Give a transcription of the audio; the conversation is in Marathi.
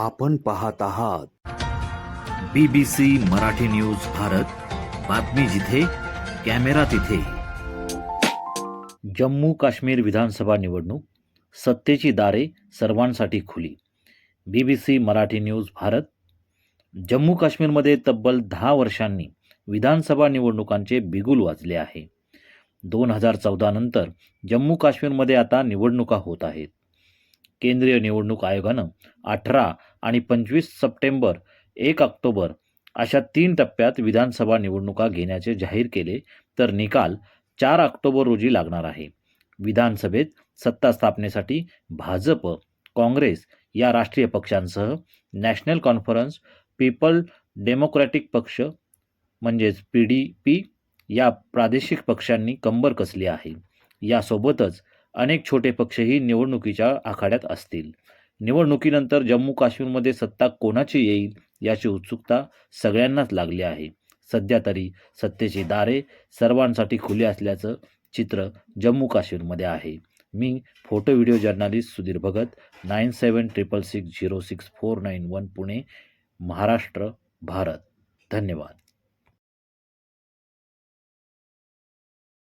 आपण पाहत आहात. BBC Marathi news Bharat. बातमी जिथे कॅमेरा तिथे. जम्मू काश्मीर विधानसभा निवडणूक. सत्तेची दारे सर्वांसाठी खुली. BBC Marathi news Bharat. Jammu काश्मीरमध्ये तब्बल दहा वर्षांनी विधानसभा निवडणुकांचे बिगुल वाजले आहे. दोन हजार चौदा नंतर जम्मू काश्मीरमध्ये आता निवडणुका होत आहेत. केंद्रीय निवडणूक आयोगानं अठरा आणि पंचवीस सप्टेंबर एक ऑक्टोबर अशा तीन टप्प्यात विधानसभा निवडणुका घेण्याचे जाहीर केले तर निकाल चार ऑक्टोबर रोजी लागणार आहे. विधानसभेत सत्ता स्थापनेसाठी भाजप काँग्रेस या राष्ट्रीय पक्षांसह नॅशनल कॉन्फरन्स पीपल डेमोक्रॅटिक पक्ष म्हणजेच पी डी पी या प्रादेशिक पक्षांनी कंबर कसली आहे? यासोबतच अनेक छोटे पक्षही निवडणुकीच्या आखाड्यात असतील. निवडणुकीनंतर जम्मू काश्मीरमध्ये सत्ता कोणाची येईल याची उत्सुकता सगळ्यांनाच लागली आहे. सध्या तरी सत्तेची दारे सर्वांसाठी खुली असल्याचं चित्र जम्मू काश्मीरमध्ये आहे. मी photo video journalist Sudhir Bhagat nine seven triple six zero six four nine one Pune Maharashtra Bharat. धन्यवाद.